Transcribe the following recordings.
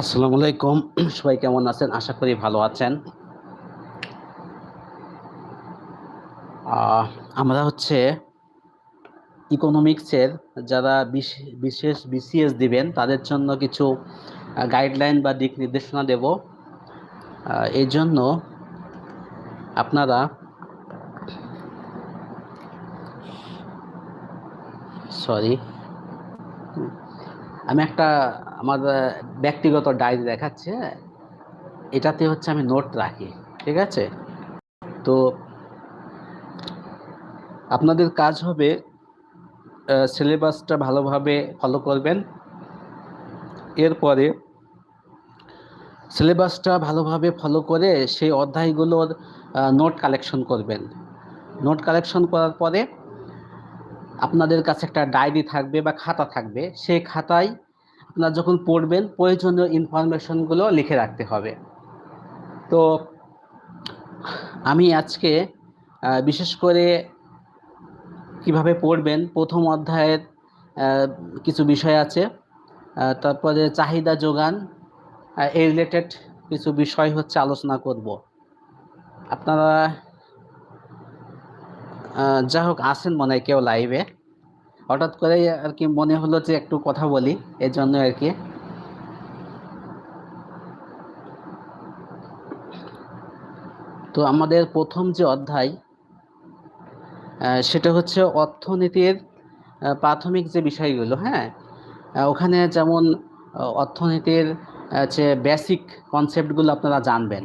আসসালামু আলাইকুম। সবাই কেমন আছেন? আশা করি ভালো আছেন। আমরা হচ্ছে ইকোনমিক্সের যারা বিশ- বিশেষ বিসিএস দিবেন, তাদের জন্য কিছু গাইডলাইন বা দিক নির্দেশনা দেব। এই জন্য আপনারা সরি আমি একটা আমার ব্যক্তিগত ডায়েরি দেখাচ্ছে হ্যাঁ? এটাতে হচ্ছে আমি নোট রাখি, ঠিক আছে? তো আপনাদের কাজ হবে সিলেবাসটা ভালোভাবে ফলো করবেন। এরপরে সিলেবাসটা ভালোভাবে ফলো করে সেই অধ্যায়গুলোর নোট কালেকশন করবেন। নোট কালেকশন করার পরে আপনাদের কাছে একটা ডায়েরি থাকবে বা খাতা থাকবে, সেই খাতায় আপনারা যখন পড়বেন, প্রয়োজনীয় ইনফরমেশনগুলো লিখে রাখতে হবে। তো আমি আজকে বিশেষ করে কীভাবে পড়বেন, প্রথম অধ্যায়ের কিছু বিষয় আছে তারপরে চাহিদা যোগান এই রিলেটেড কিছু বিষয় হচ্ছে আলোচনা করব। আপনারা যা হোক আসেন মনে হয় কেউ লাইভে হঠাৎ করে আর কি মনে হলো যে একটু কথা বলি এর জন্য আর কি। তো আমাদের প্রথম যে অধ্যায় সেটা হচ্ছে অর্থনীতির প্রাথমিক যে বিষয়গুলো হ্যাঁ? ওখানে যেমন অর্থনীতির যে বেসিক কনসেপ্টগুলো আপনারা জানবেন।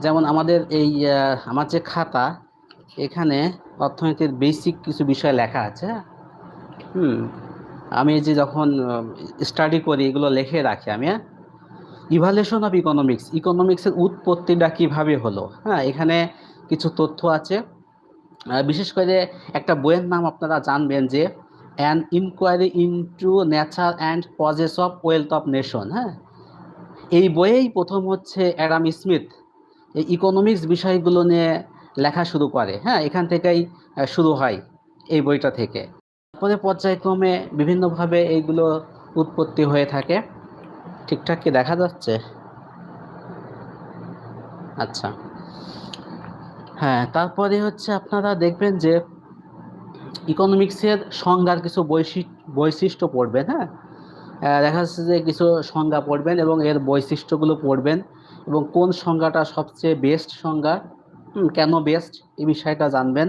যেমন আমাদের এই আমার যে খাতা এখানে অর্থনীতির বেসিক কিছু বিষয় লেখা আছে? হুম, আমি যে যখন স্টাডি করি, এগুলো লিখে রাখি আমি ইভালুয়েশন অফ ইকোনমিক্স ইকোনমিক্সের উৎপত্তিটা কীভাবে হলো? হ্যাঁ এখানে কিছু তথ্য আছে। বিশেষ করে একটা বইয়ের নাম আপনারা জানবেন যে an inquiry into nature and causes of wealth of nation হ্যাঁ? এই বইয়েই প্রথম হচ্ছে অ্যাডাম স্মিথ। এই ইকোনমিক্স বিষয়গুলো নিয়ে লেখা শুরু করে। হ্যাঁ এখান থেকেই শুরু হয় এই বইটা থেকে। তারপরে পর্যায়ক্রমে বিভিন্নভাবে এইগুলো উৎপত্তি হয়ে থাকে। ঠিকঠাক কি দেখা যাচ্ছে? আচ্ছা। হ্যাঁ তারপরে হচ্ছে আপনারা দেখবেন যে ইকোনমিক্সের সংজ্ঞার কিছু বৈশিষ্ট্য পড়বেন হ্যাঁ? দেখা যাচ্ছে যে কিছু সংজ্ঞা পড়বেন এবং এর বৈশিষ্ট্যগুলো পড়বেন এবং কোন সংজ্ঞাটা সবচেয়ে বেস্ট সংজ্ঞা কেন বেস্ট এই বিষয়টা জানবেন।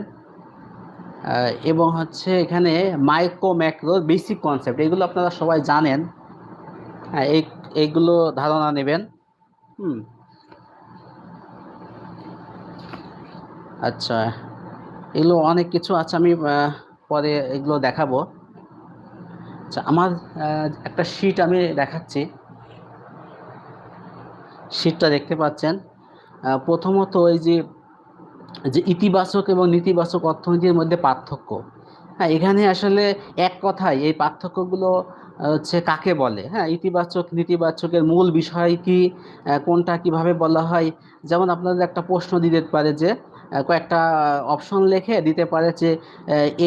এবং হচ্ছে এখানে মাইক্রো ম্যাক্রো বেসিক কনসেপ্ট এগুলো আপনারা সবাই জানেন। হ্যাঁ এই, এইগুলো ধারণা নেবেন। হুম। আচ্ছা এগুলো অনেক কিছু আছে, আমি পরে এগুলো দেখাবো। আচ্ছা আমার একটা শিট আমি দেখাচ্ছি। শিটটা দেখতে পাচ্ছেন। প্রথমত ওই যে যে ইতিবাচক এবং নেতিবাচক অর্থনীতির মধ্যে পার্থক্য। হ্যাঁ এখানে আসলে এক কথায় এই পার্থক্যগুলো হচ্ছে কাকে বলে? হ্যাঁ ইতিবাচক, নেতিবাচকের মূল বিষয় কি? কোনটা কীভাবে বলা হয়? যেমন আপনাদের একটা প্রশ্ন দিতে পারে যে কয়েকটা অপশন লিখে দিতে পারে যে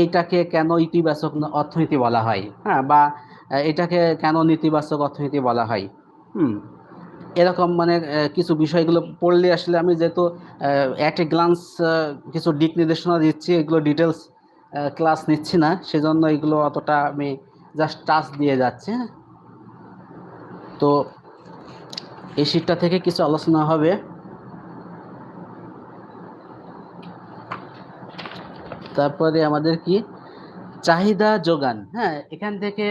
এইটাকে কেন ইতিবাচক অর্থনীতি বলা হয়? হ্যাঁ বা এটাকে কেন নেতিবাচক অর্থনীতি বলা হয়? হুম। এরকম মানে কিছু বিষয়গুলো পড়লে আসলে আমি যেহেতু অ্যাট এ গ্লান্স কিছু দিক নির্দেশনা দিচ্ছি, এগুলো ডিটেলস ক্লাস নিচ্ছি না, সেজন্য এগুলো অতটা আমি জাস্ট টাচ দিয়ে যাচ্ছি হ্যাঁ। তো এই শীটটা থেকে কিছু আলোচনা হবে। তারপরে আমাদের কি? চাহিদা যোগান হ্যাঁ এখান থেকে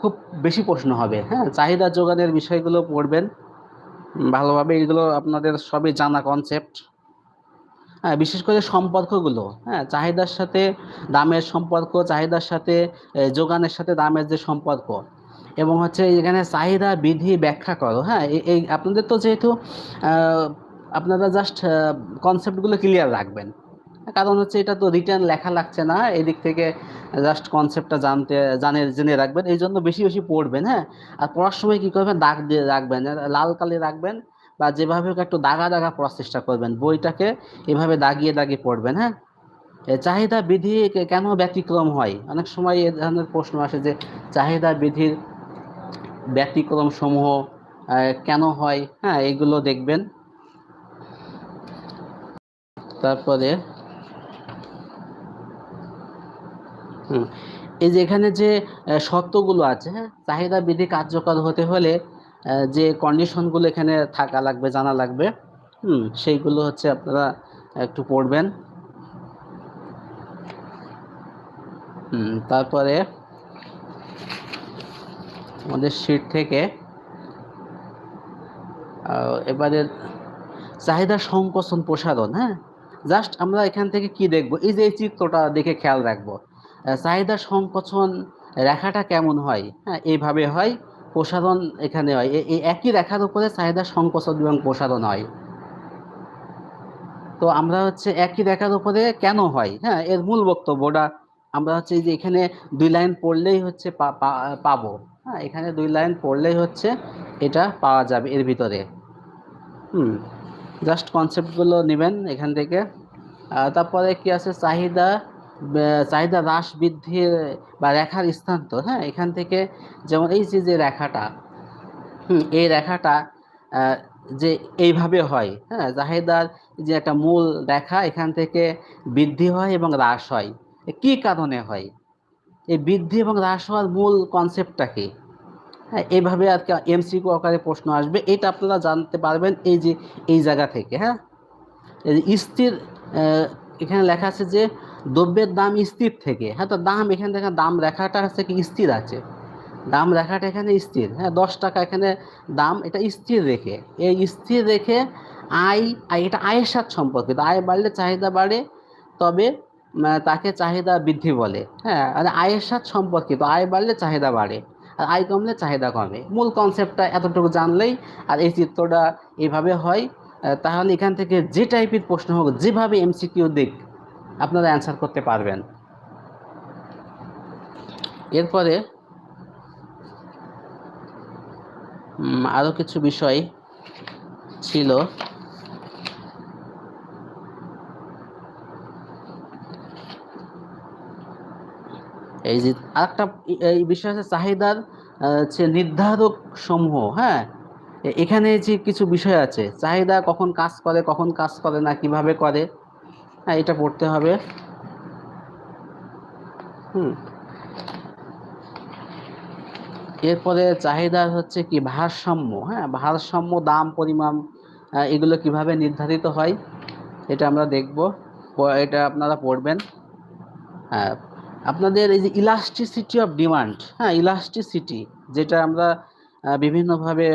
খুব বেশি প্রশ্ন হবে হ্যাঁ। চাহিদা যোগানের বিষয়গুলো পড়বেন। ভালোভাবে এগুলো আপনাদের সবই জানা কনসেপ্ট হ্যাঁ বিশেষ করে সম্পর্কগুলো। হ্যাঁ চাহিদার সাথে দামের সম্পর্ক, চাহিদার সাথে যোগানের সাথে দামের যে সম্পর্ক। এবং হচ্ছে এখানে চাহিদা বিধি ব্যাখ্যা করো। হ্যাঁ এই- আপনাদের তো যেহেতু আপনারা জাস্ট কনসেপ্টগুলো ক্লিয়ার রাখবেন। কারণ হচ্ছে এটা তো রিটার্ন লেখা লাগছে না, এদিক থেকে জাস্ট কনসেপ্টটা জানতে, জানে, জেনে রাখবেন, এই জন্য বেশি বেশি পড়বেন হ্যাঁ? আর পড়ার সময় কী করবেন? দাগ দিয়ে রাখবেন লাল কালি রাখবেন বা যেভাবে হোক একটু দাগা দাগা পড়ার চেষ্টা করবেন, বইটাকে এভাবে দাগিয়ে দাগিয়ে পড়বেন হ্যাঁ? চাহিদা বিধি কেন ব্যতিক্রম হয়? অনেক সময় এ ধরনের প্রশ্ন আসে যে চাহিদা বিধির ব্যতিক্রম সমূহ কেন হয়? হ্যাঁ এগুলো দেখবেন। তারপরে হুম এই যে এখানে যে শর্তগুলো আছে হ্যাঁ চাহিদা বিধি কার্যকর হতে হলে যে কন্ডিশনগুলো এখানে থাকা লাগবে, জানা লাগবে, হুম, সেইগুলো হচ্ছে আপনারা একটু পড়বেন। তারপরে আমাদের শীট থেকে এবারে চাহিদা সংকোচন প্রসারণ হ্যাঁ জাস্ট আমরা এখান থেকে কি দেখব? এই যে এই চিত্রটা দেখে খেয়াল রাখব। চাহিদা সংকোচন রেখাটা কেমন হয়? হ্যাঁ এইভাবে হয় প্রসারণ এখানে হয়। এই একই রেখার উপরে চাহিদা সংকোচন এবং প্রসারণ হয়। তো আমরা হচ্ছে একই রেখার উপরে কেন হয়? হ্যাঁ এর মূল বক্তব্যটা আমরা হচ্ছে যে এখানে দুই লাইন পড়লেই হচ্ছে পাবো। হ্যাঁ এখানে দুই লাইন পড়লেই হচ্ছে এটা পাওয়া যাবে এর ভিতরে। হুম জাস্ট কনসেপ্টগুলো নেবেন এখান থেকে। তারপরে কি আছে? চাহিদা চাহিদা হ্রাস বৃদ্ধির বা রেখার স্থানান্তর হ্যাঁ? এখান থেকে যেমন এই যে যে রেখাটা এই রেখাটা যে এইভাবে হয় হ্যাঁ? চাহিদার যে একটা মূল রেখা এখান থেকে বৃদ্ধি হয় এবং হ্রাস হয়। কি কারণে হয়? এই বৃদ্ধি এবং হ্রাস হওয়ার মূল কনসেপ্টটা কি? হ্যাঁ এইভাবে আর কি এমসিকিউ আকারে প্রশ্ন আসবে। এটা আপনারা জানতে পারবেন এই যে, এই জায়গা থেকে হ্যাঁ? স্থির এখানে লেখা আছে যে দ্রব্যের দাম স্থির থেকে। হ্যাঁ তো দাম এখানে দেখেন, দাম রেখাটা হচ্ছে কি স্থির আছে। দাম রেখাটা এখানে স্থির। হ্যাঁ দশ টাকা এখানে দাম, এটা স্থির রেখে। এই স্থির রেখে আয় এটা আয়ের সাথে সম্পর্কিত। আয় বাড়লে চাহিদা বাড়ে, তবে তাকে চাহিদা বৃদ্ধি বলে। হ্যাঁ আর আয়ের সাথে সম্পর্কিত। আয় বাড়লে চাহিদা বাড়ে, আর আয় কমলে চাহিদা কমে। মূল কনসেপ্টটা এতটুকু জানলেই, আর এই চিত্রটা এইভাবে হয়। তাহলে এখান থেকে যে টাইপের প্রশ্ন হোক, যেভাবে এমসিকিউ দিক আপনারা অ্যান্সার করতে পারবেন। এরপরে আরও কিছু বিষয় ছিল। এই যে আরেকটা, এই বিষয় আছে চাহিদার হচ্ছে নির্ধারক সমূহ হ্যাঁ? এখানে যে কিছু বিষয় আছে, চাহিদা কখন কাজ করে, কখন কাজ করে না, কীভাবে করে হ্যাঁ এটা পড়তে হবে। হুম। এরপরে চাহিদা হচ্ছে কি? ভারসাম্য হ্যাঁ ভারসাম্য, দাম, পরিমাণ এগুলো কীভাবে নির্ধারিত হয়, এটা আমরা দেখব। এটা আপনারা পড়বেন। হ্যাঁ আপনাদের এই যে ইলাস্টিসিটি অফ ডিমান্ড হ্যাঁ ইলাস্টিসিটি যেটা আমরা বিভিন্নভাবে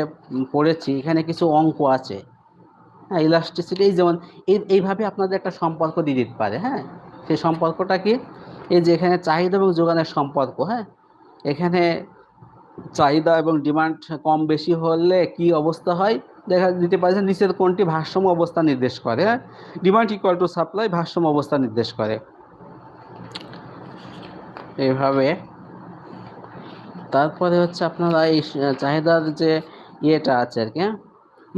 পড়েছি, এখানে কিছু অঙ্ক আছে। হ্যাঁ ইলাস্টিসিটি যেমন এই, এইভাবে আপনাদের একটা সম্পর্ক দিয়ে দিতে পারে হ্যাঁ? সেই সম্পর্কটা কি? এই যে এখানে চাহিদা এবং যোগানের সম্পর্ক হ্যাঁ? এখানে চাহিদা এবং ডিমান্ড কম বেশি হলে কি অবস্থা হয়? দেখা দিতে পারে নিচের কোনটি ভারসাম্য অবস্থা নির্দেশ করে হ্যাঁ? ডিমান্ড ইকুয়াল টু সাপ্লাই ভারসাম্য অবস্থা নির্দেশ করে। এইভাবে তারপরে হচ্ছে আপনারা এই চাহিদার যে ইয়েটা আছে আর কি হ্যাঁ?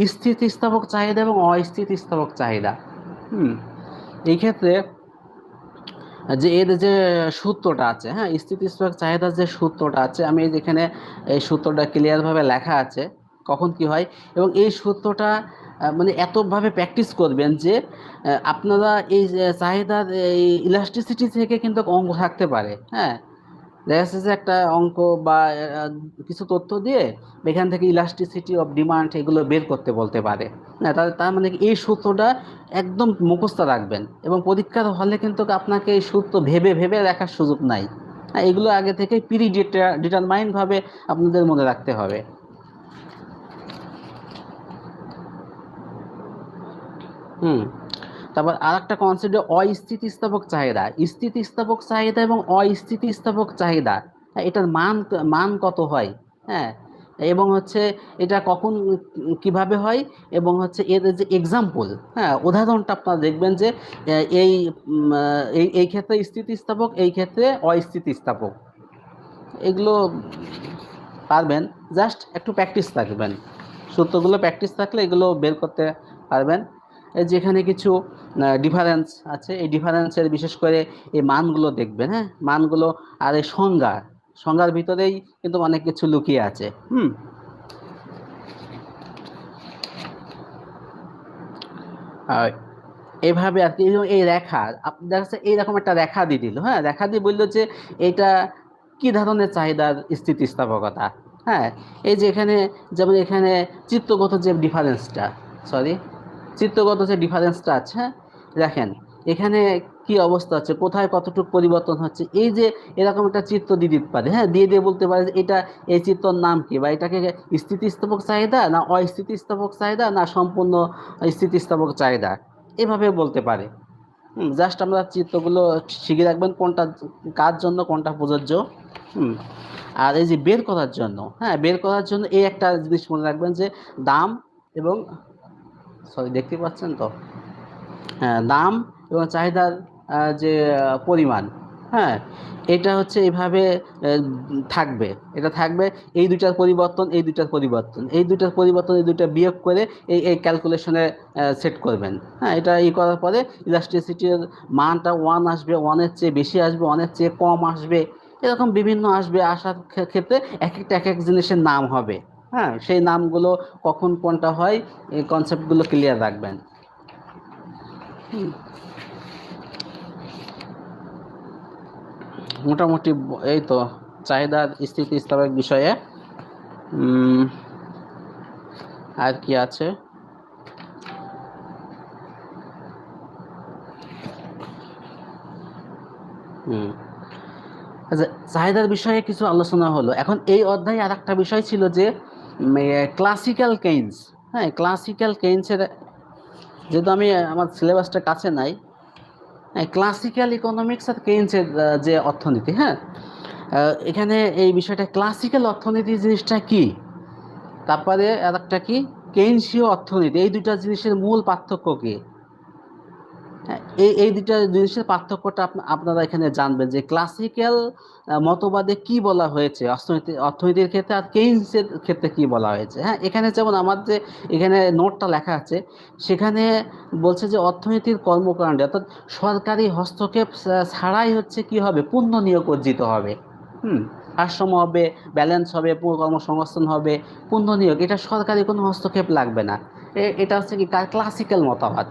স্থিতিস্থাপক চাহিদা এবং অস্থিতিস্থাপক চাহিদা। হুম। এই ক্ষেত্রে যে এর যে সূত্রটা আছে হ্যাঁ স্থিতিস্থাপক চাহিদার যে সূত্রটা আছে আমি যেখানে এই সূত্রটা ক্লিয়ারভাবে লেখা আছে কখন কি হয়? এবং এই সূত্রটা মানে এতভাবে প্র্যাকটিস করবেন যে আপনারা এই চাহিদার এই ইলাস্টিসিটি থেকে কিন্তু অঙ্গ থাকতে পারে হ্যাঁ। যাচ্ছে একটা অঙ্ক বা কিছু তথ্য দিয়ে এখান থেকে ইলাস্টিসিটি অফ ডিমান্ড এগুলো বের করতে বলতে পারে। হ্যাঁ তার তার মানে এই সূত্রটা একদম মুখস্থ রাখবেন এবং পরীক্ষার হলে কিন্তু আপনাকে এই সূত্র ভেবে ভেবে রাখার সুযোগ নাই। হ্যাঁ এগুলো আগে থেকে প্রি ডিটারমাইনভাবে আপনাদের মনে রাখতে হবে। হুম। তারপর আর একটা কনসেপ্ট অস্থিতিস্থাপক চাহিদা। স্থিতিস্থাপক চাহিদা এবং অস্থিতিস্থাপক চাহিদা। হ্যাঁ, এটার মান মান কত হয়? হ্যাঁ এবং হচ্ছে এটা কখন কীভাবে হয়? এবং হচ্ছে এর যে এক্সাম্পল হ্যাঁ উদাহরণটা আপনারা দেখবেন যে এই এই ক্ষেত্রে স্থিতিস্থাপক এই ক্ষেত্রে অস্থিতিস্থাপক। এগুলো পারবেন জাস্ট একটু প্র্যাকটিস থাকবেন সূত্রগুলো প্র্যাকটিস থাকলে এগুলো বের করতে পারবেন। যেখানে কিছু ডিফারেন্স আছে। এই ডিফারেন্সের বিশেষ করে এই মানগুলো দেখবেন হ্যাঁ? মানগুলো আর এই সংজ্ঞা, সংজ্ঞার ভিতরেই কিন্তু অনেক কিছু লুকিয়ে আছে। হুম? এভাবে আর কি, এই রেখা দেখা যাচ্ছে এইরকম একটা রেখা দিয়ে দিল হ্যাঁ? রেখা দিয়ে বলল যে এটা কি ধরনের চাহিদার স্থিতিস্থাপকতা হ্যাঁ? এই যে এখানে, যেমন এখানে চিত্রগত যে ডিফারেন্সটা সরি চিত্রগত যে ডিফারেন্সটা আছে হ্যাঁ? দেখেন, এখানে কি অবস্থা হচ্ছে? কোথায় কতটুকু পরিবর্তন হচ্ছে? এই যে এরকম একটা চিত্র দিয়ে দিতে পারে হ্যাঁ? দিয়ে দিয়ে বলতে পারে এটা, এই চিত্রর নাম কি? বা এটাকে স্থিতিস্থাপক চাহিদা না অস্থিতিস্থাপক চাহিদা না সম্পূর্ণ স্থিতিস্থাপক চাহিদা? এভাবে বলতে পারে। জাস্ট আমরা চিত্রগুলো শিখে রাখবেন কোনটা কার জন্য, কোনটা প্রযোজ্য। হুম, আর এই যে বের করার জন্য হ্যাঁ বের করার জন্য এই একটা জিনিস মনে রাখবেন যে দাম এবং সরি, দেখতে পাচ্ছেন তো? হ্যাঁ দাম এবং চাহিদার যে পরিমাণ হ্যাঁ এটা হচ্ছে এইভাবে থাকবে, এটা থাকবে, এই দুইটার পরিবর্তন, এই দুইটার পরিবর্তন, এই দুইটার পরিবর্তন, এই দুইটা বিয়োগ করে এই এই ক্যালকুলেশনে সেট করবেন হ্যাঁ এটা ই করার পরে ইলাস্ট্রিসিটির মানটা ওয়ান আসবে ওয়ানের চেয়ে বেশি আসবে ওয়ানের চেয়ে কম আসবে, এরকম বিভিন্ন আসবে, আসার ক্ষেত্রে এক একটা এক এক জিনিসের নাম হবে হ্যাঁ সেই নামগুলো কখন কোনটা হয়, এই কনসেপ্টগুলো ক্লিয়ার রাখবেন। মোটামুটি এই তো চাহিদার স্থিতিস্থাপক বিষয়ে আর কি আছে? হুম। আচ্ছা চাহিদার বিষয়ে কিছু আলোচনা হলো। এখন এই অধ্যায়ে আর একটা বিষয় ছিল যে ক্লাসিক্যাল কেইন্স হ্যাঁ ক্লাসিক্যাল কেইন্সের যেহেতু আমি আমার সিলেবাসটা কাছে নাই হ্যাঁ ক্লাসিক্যাল ইকোনমিক্স আর কেইন্সের যে অর্থনীতি হ্যাঁ এখানে এই বিষয়টা ক্লাসিক্যাল অর্থনীতি জিনিসটা কি? তারপরে আর একটা কি? কেইনসীয় অর্থনীতি, এই দুটা জিনিসের মূল পার্থক্য কি? এই এই দুইটা জিনিসের পার্থক্যটা আপনা- আপনারা এখানে জানবেন যে ক্লাসিক্যাল মতবাদে কি বলা হয়েছে? অর্থনীতি, অর্থনীতির ক্ষেত্রে আর কেইনসের ক্ষেত্রে কি বলা হয়েছে? হ্যাঁ এখানে যেমন আমার যে, এখানে নোটটা লেখা আছে, সেখানে বলছে যে অর্থনীতির কর্মকাণ্ডে, অর্থাৎ সরকারি হস্তক্ষেপ ছাড়াই হচ্ছে কি হবে? পূর্ণ নিয়োগ অর্জিত হবে। হুম ভারসাম্য হবে ব্যালেন্স হবে কর্মসংস্থান হবে পূর্ণ নিয়োগ, এটা সরকারি কোনো হস্তক্ষেপ লাগবে না। এটা হচ্ছে কি ক্লাসিক্যাল মতবাদ।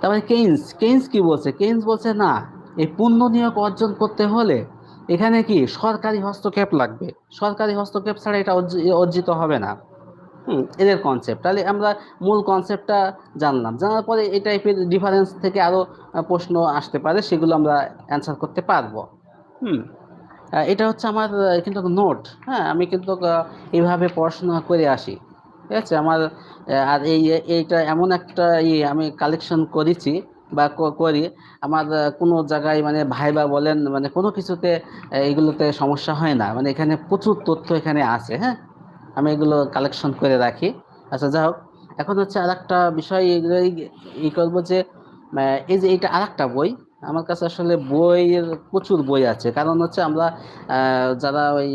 তারপরে কেইন্স কেইন্স কি বলছে? কেইন্স বলছে, না, এই পূর্ণ নিয়োগ অর্জন করতে হলে এখানে কি সরকারি হস্তক্ষেপ লাগবে? সরকারি হস্তক্ষেপ ছাড়া এটা অর্জি- অর্জিত হবে না। হুম, এদের কনসেপ্ট তাহলে আমরা মূল কনসেপ্টটা জানলাম। জানার পরে এই টাইপের ডিফারেন্স থেকে আরও প্রশ্ন আসতে পারে, সেগুলো আমরা অ্যান্সার করতে পারব। হুম এটা হচ্ছে আমার কিন্তু নোট হ্যাঁ আমি কিন্তু এইভাবে পড়াশোনা করে আসি। ঠিক আছে? আমার আর এই এইটা এমন একটা ইয়ে আমি কালেকশন করেছি বা করি, আমার কোনো জায়গায় মানে ভাইবা বলেন মানে কোনো কিছুতে এগুলোতে সমস্যা হয় না। মানে এখানে প্রচুর তথ্য এখানে আছে হ্যাঁ? আমি এগুলো কালেকশন করে রাখি। আচ্ছা যাই হোক, এখন হচ্ছে আর একটা বিষয় ই করব যে এই যে এটা আর একটা বই আমার কাছে আসলে বইয়ের প্রচুর বই আছে। কারণ হচ্ছে আমরা যারা ওই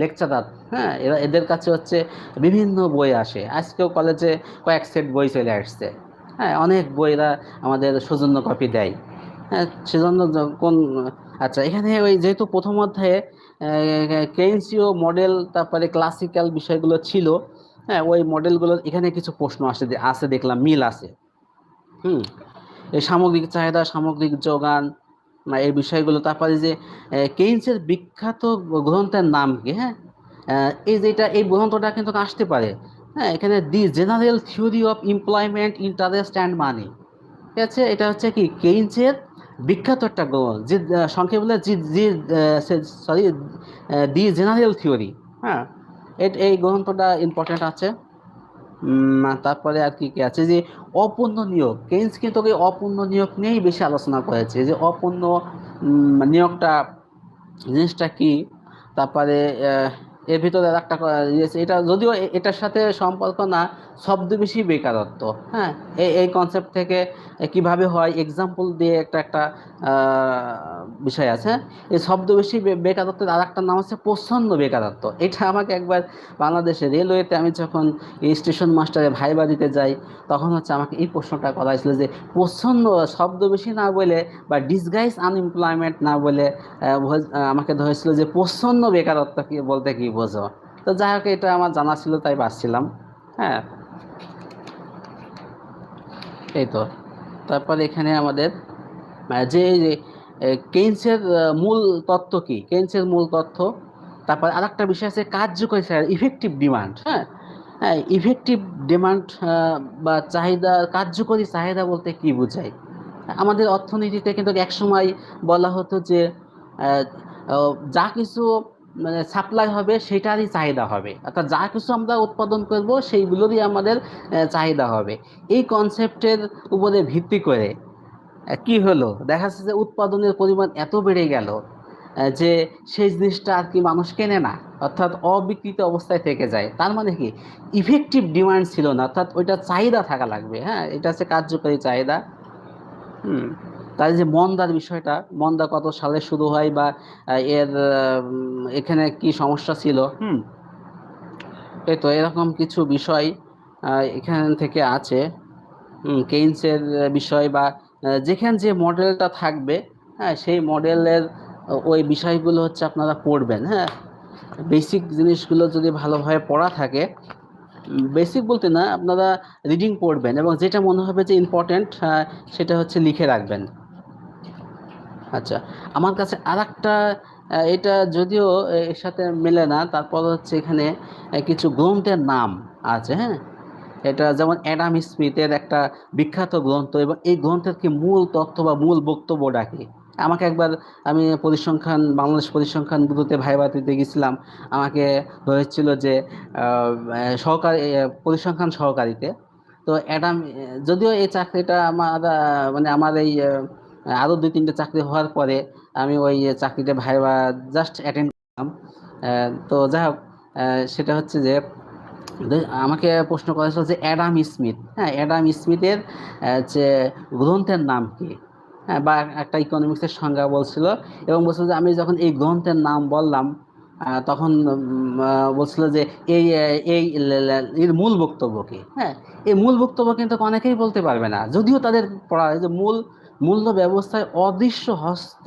লেকচারার হ্যাঁ এরা, এদের কাছে হচ্ছে বিভিন্ন বই আসে। আজকেও কলেজে কয়েক সেট বই চলে আসছে। হ্যাঁ অনেক বইরা আমাদের সৌজন্য কপি দেয়। হ্যাঁ সেজন্য কোন আচ্ছা এখানে ওই যেহেতু প্রথম অধ্যায়ে কেইনসীয় মডেল তারপরে ক্লাসিক্যাল বিষয়গুলো ছিল হ্যাঁ ওই মডেলগুলো এখানে কিছু প্রশ্ন আসে আছে দেখলাম, মিল আছে। হুম। এই সামগ্রিক চাহিদা, সামগ্রিক যোগান এই বিষয়গুলো। তারপরে যে কেইনসের বিখ্যাত গ্রন্থের নাম কি হ্যাঁ? এই যেটা এই গ্রন্থটা কিন্তু আসতে পারে। হ্যাঁ এখানে the general theory of employment interest and money. ঠিক আছে? এটা হচ্ছে কি, কেইনসের বিখ্যাত একটা গ্রন্থ, যে সংক্ষেপে বলে জি জি সরি দি জেনারেল থিওরি। হ্যাঁ? এই গ্রন্থটা ইম্পর্টেন্ট আছে। তারপরে আর কি কি আছে যে অপূর্ণ নিয়োগ। কেন্স কিন্তু অপূর্ণ নিয়োগ নিয়েই বেশি আলোচনা করেছে যে অপূর্ণ নিয়োগটা, জিনিসটা কি? তারপরে এর ভিতরে একটা ইয়ে এটা যদিও এটার সাথে সম্পর্ক না শব্দবেশী বেকারত্ব হ্যাঁ? এই এই কনসেপ্ট থেকে কীভাবে হয় এক্সাম্পল দিয়ে একটা একটা বিষয় আছে। এই শব্দবেশী বে- বেকারত্বের আর একটা নাম আছে প্রচ্ছন্ন বেকারত্ব। এটা আমাকে একবার বাংলাদেশে রেলওয়েতে আমি যখন স্টেশন মাস্টারে ভাইবা দিতে যাই, তখন হচ্ছে আমাকে এই প্রশ্নটা করা হয়েছিল যে প্রচ্ছন্ন শব্দ বেশি না বলে বা ডিসগাইজ আনএমপ্লয়মেন্ট না বলে আমাকে ধরেছিল যে প্রচ্ছন্ন বেকারত্ব কি বলতে কি বোঝো। তো যাই হোক এটা আমার জানা ছিল তাই বাঁচছিলাম হ্যাঁ। এই তো। তারপর এখানে আমাদের যে যে, আহ, কেইন্সের মূল তত্ত্ব কি? কেইন্সের মূল তথ্য তারপর আরেকটা বিষয় আছে কার্যকরী চাহিদা ইফেক্টিভ ডিমান্ড হ্যাঁ। হ্যাঁ ইফেক্টিভ ডিমান্ড বা চাহিদা কার্যকরী চাহিদা বলতে কি বোঝায়? আমাদের অর্থনীতিতে কিন্তু একসময় বলা হতো যে যা কিছু মানে সাপ্লাই হবে, সেটারই চাহিদা হবে। অর্থাৎ যা কিছু আমরা উৎপাদন করব, সেইগুলোরই আমাদের চাহিদা হবে। এই কনসেপ্টের উপরে ভিত্তি করে কি হলো? দেখা যাচ্ছে যে উৎপাদনের পরিমাণ এত বেড়ে গেল যে সেই জিনিসটা আর কি মানুষ কেনে না। অর্থাৎ অবিকৃত অবস্থায় থেকে যায়। তার মানে কি? ইফেক্টিভ ডিমান্ড ছিল না। অর্থাৎ ওইটা চাহিদা থাকা লাগবে। হ্যাঁ এটা হচ্ছে কার্যকরী চাহিদা। হুম। তার যে মন্দার বিষয়টা, মন্দা কত সালে শুরু হয় বা এর এখানে কি সমস্যা ছিল, হুম? এই তো এরকম কিছু বিষয় এখান থেকে আছে কেইন্সের বিষয় বা যেখানে যে মডেলটা থাকবে হ্যাঁ সেই মডেলের ওই বিষয়গুলো হচ্ছে আপনারা পড়বেন হ্যাঁ? বেসিক জিনিসগুলো যদি ভালোভাবে পড়া থাকে বেসিক বলতে না, আপনারা রিডিং পড়বেন এবং যেটা মনে হবে যে ইম্পর্টেন্ট সেটা হচ্ছে লিখে রাখবেন। আচ্ছা আমার কাছে আর এটা যদিও এর সাথে মেলে না, তারপর হচ্ছে এখানে কিছু গ্রন্থের নাম আছে হ্যাঁ? এটা যেমন অ্যাডাম স্মিথের একটা বিখ্যাত গ্রন্থ, এবং এই গ্রন্থের কি মূল তথ্য বা মূল বক্তব্য ডাকে আমাকে একবার, আমি পরিসংখ্যান, বাংলাদেশ পরিসংখ্যান গুরুতে ভাইবা দিতে গেছিলাম, আমাকে হয়েছিল যে সহকারী পরিসংখ্যান সহকারীতে। তো অ্যাডাম যদিও এই চাকরিটা আমার মানে আমার এই আহ, আরও দুই তিনটে চাকরি হওয়ার পরে আমি ওই চাকরিটা ভাইবা জাস্ট অ্যাটেন্ড করলাম। তো যাই হোক সেটা হচ্ছে যে আমাকে প্রশ্ন করা হয়েছিল যে অ্যাডাম স্মিথ হ্যাঁ অ্যাডাম স্মিথের যে গ্রন্থের নাম কি? হ্যাঁ বা একটা ইকোনমিক্সের সংজ্ঞা বলছিল এবং বলছিল যে আমি যখন এই গ্রন্থের নাম বললাম তখন বলছিল যে এই এই এর মূল বক্তব্য কি? হ্যাঁ এই মূল বক্তব্য কিন্তু অনেকেই বলতে পারবে না। যদিও তাদের পড়া যে মূল মূল্য ব্যবস্থায় অদৃশ্য হস্ত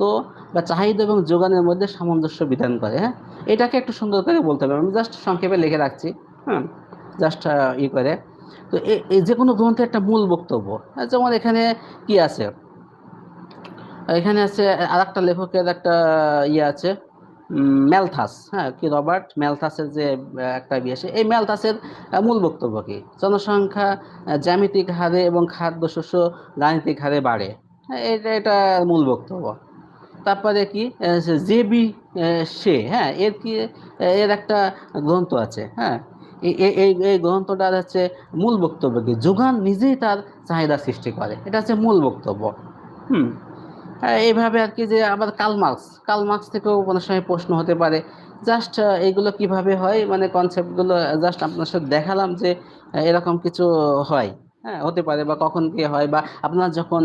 বা চাহিদা এবং যোগানের মধ্যে সামঞ্জস্য বিধান করে হ্যাঁ? এটাকে একটু সুন্দর করে বলতে হবে। আমি জাস্ট সংক্ষেপে লিখে রাখছি হ্যাঁ জাস্ট ই করে। তো এই যে কোনো গ্রন্থের একটা মূল বক্তব্য হ্যাঁ, যেমন এখানে কি আছে? এখানে আছে আর একটা লেখকের একটা ইয়ে আছে ম্যালথাস হ্যাঁ? কি রবার্ট ম্যালথাসের যে একটা বিয়ে এই ম্যালথাসের মূল বক্তব্য কি? জনসংখ্যা জ্যামিতিক হারে এবং খাদ্যশস্য গাণিতিক হারে বাড়ে। এটা এটা মূল বক্তব্য। তারপরে কি জেবি সে হ্যাঁ এর কি এর একটা গ্রন্থ আছে হ্যাঁ এই এই- গ্রন্থটার হচ্ছে মূল বক্তব্য কি যোগান নিজেই তার চাহিদা সৃষ্টি করে এটা হচ্ছে মূল বক্তব্য হুম হ্যাঁ, এইভাবে আর কি যে আবার কাল মার্কস কাল থেকেও কোনো সময় প্রশ্ন হতে পারে জাস্ট এইগুলো কীভাবে হয় মানে কনসেপ্টগুলো জাস্ট আপনার সাথে দেখালাম যে এরকম কিছু হয় হ্যাঁ হতে পারে বা কখন কি হয় বা আপনার যখন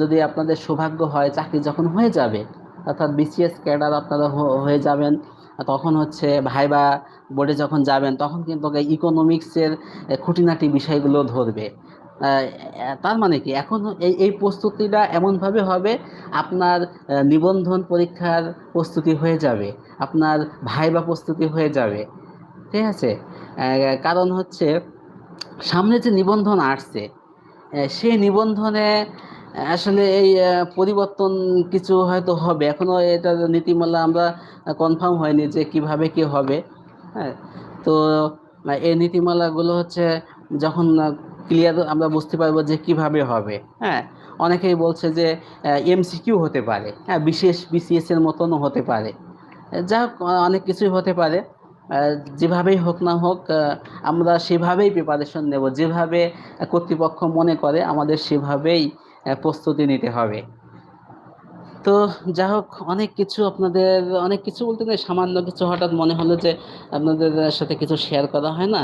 যদি আপনাদের সৌভাগ্য হয়, চাকরি যখন হয়ে যাবে, অর্থাৎ বিসিএস ক্যাডার আপনারা হয়ে যাবেন, তখন হচ্ছে ভাইবা বোর্ডে যখন যাবেন, তখন কিন্তু ইকোনমিক্সের খুঁটিনাটি বিষয়গুলো ধরবে। তার মানে কি? এখন এই এই প্রস্তুতিটা এমনভাবে হবে, আপনার নিবন্ধন পরীক্ষার প্রস্তুতি হয়ে যাবে, আপনার ভাইবা প্রস্তুতি হয়ে যাবে। ঠিক আছে? কারণ হচ্ছে সামনে যে নিবন্ধন আসছে সেই নিবন্ধনে আসলে এই পরিবর্তন কিছু হয়তো হবে। এখনও এটা নীতিমালা আমরা কনফার্ম হয়নি যে কীভাবে কি হবে হ্যাঁ? তো এই নীতিমালাগুলো হচ্ছে যখন ক্লিয়ার আমরা বুঝতে পারব যে কীভাবে হবে হ্যাঁ? অনেকেই বলছে যে এমসিকিউ হতে পারে হ্যাঁ? বিশেষ বিসিএস এর মতনও হতে পারে। যা অনেক কিছুই হতে পারে। যেভাবেই হোক না হোক আমরা সেভাবেই প্রিপারেশন নেব। যেভাবে কর্তৃপক্ষ মনে করে আমাদের সেভাবেই প্রস্তুতি নিতে হবে। তো যা হোক অনেক কিছু আপনাদের অনেক কিছু বলতে গেলে সামান্য কিছু হঠাৎ মনে হলো যে আপনাদের সাথে কিছু শেয়ার করা হয় না?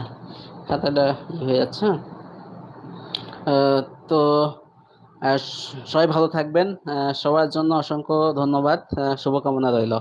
খাতাটা হয়ে যাচ্ছে আহ, তো সবাই ভালো থাকবেন। সবার জন্য অসংখ্য ধন্যবাদ। শুভকামনা রইল।